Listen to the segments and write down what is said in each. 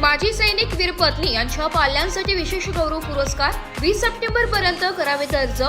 माजी सैनिक वीर पत्नी यांच्या पाल्यांसाठी विशेष गौरव पुरस्कार वीस सप्टेंबर पर्यंत करावेत अर्ज.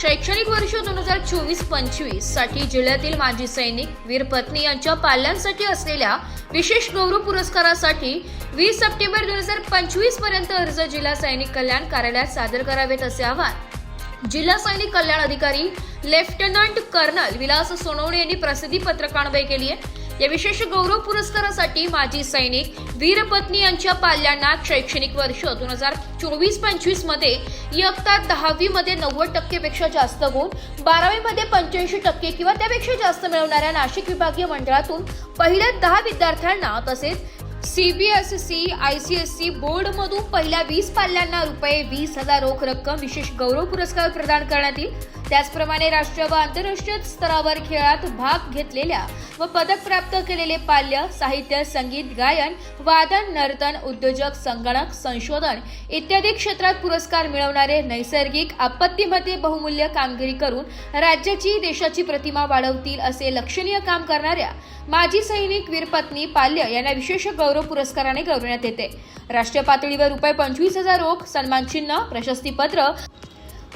शैक्षणिक वर्ष दोन हजार चोवीस पंचवीससाठी जिल्ह्यातील माजी सैनिक वीर पत्नी यांच्या पाल्यांसाठी असलेल्या विशेष गौरव पुरस्कारासाठी वीस सप्टेंबर दोन हजार पंचवीसपर्यंत अर्ज जिल्हा सैनिक कल्याण कार्यालयात सादर करावेत असे आवाहन. जिल्हा सैनिक कल्याण अधिकारी लेफ्टनंट कर्नल विलास सोनवणे यांनी प्रसिद्धी पत्रकान्वये केली आहे. या विशेष गौरव पुरस्कारासाठी माजी सैनिक वीरपत्नी यांच्या पाल्यांना शैक्षणिक वर्ष दोन हजार चोवीस पंचवीसमध्ये इयत्ता दहावी मध्ये नव्वद टक्केपेक्षा जास्त गुण बारावी मध्ये पंच्याऐंशी टक्के किंवा त्यापेक्षा जास्त मिळवणाऱ्या नाशिक विभागीय मंडळातून पहिल्या दहा विद्यार्थ्यांना तसेच सीबीएसई आयसीएसई बोर्डमधून पहिल्या वीस पाल्यांना रुपये वीस हजार रोख रक्कम विशेष गौरव पुरस्कार प्रदान करण्यात येईल. त्याचप्रमाणे राष्ट्रीय व आंतरराष्ट्रीय स्तरावर खेळात भाग घेतलेल्या व पदक प्राप्त केलेले पाल्य साहित्य संगीत गायन वादन नर्तन उद्योजक संगणक संशोधन इत्यादी क्षेत्रात पुरस्कार मिळवणारे नैसर्गिक आपत्तीमध्ये बहुमूल्य कामगिरी करून राज्याची देशाची प्रतिमा वाढवतील असे लक्षणीय काम करणाऱ्या माजी सैनिक वीरपत्नी पाल्य यांना विशेष गौरव पुरस्काराने गौरवण्यात येते. राष्ट्रीय पातळीवर रुपये पंचवीस हजार रोख सन्मान चिन्ह प्रशस्तीपत्र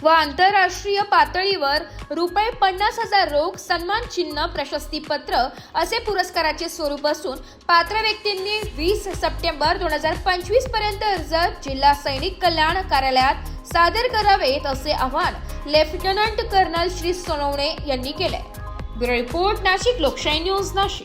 व आंतरराष्ट्रीय पातळीवर रुपये पन्नास हजार रोख सन्मान चिन्ह प्रशस्तीपत्र असे पुरस्काराचे स्वरूप असून पात्र व्यक्तींनी वीस सप्टेंबर दोन हजार पंचवीसपर्यंत अर्ज जिल्हा सैनिक कल्याण कार्यालयात सादर करावेत असे आवाहन लेफ्टनंट कर्नल श्री सोनवणे यांनी केले. ब्युरो रिपोर्ट नाशिक लोकशाही न्यूज नाशिक.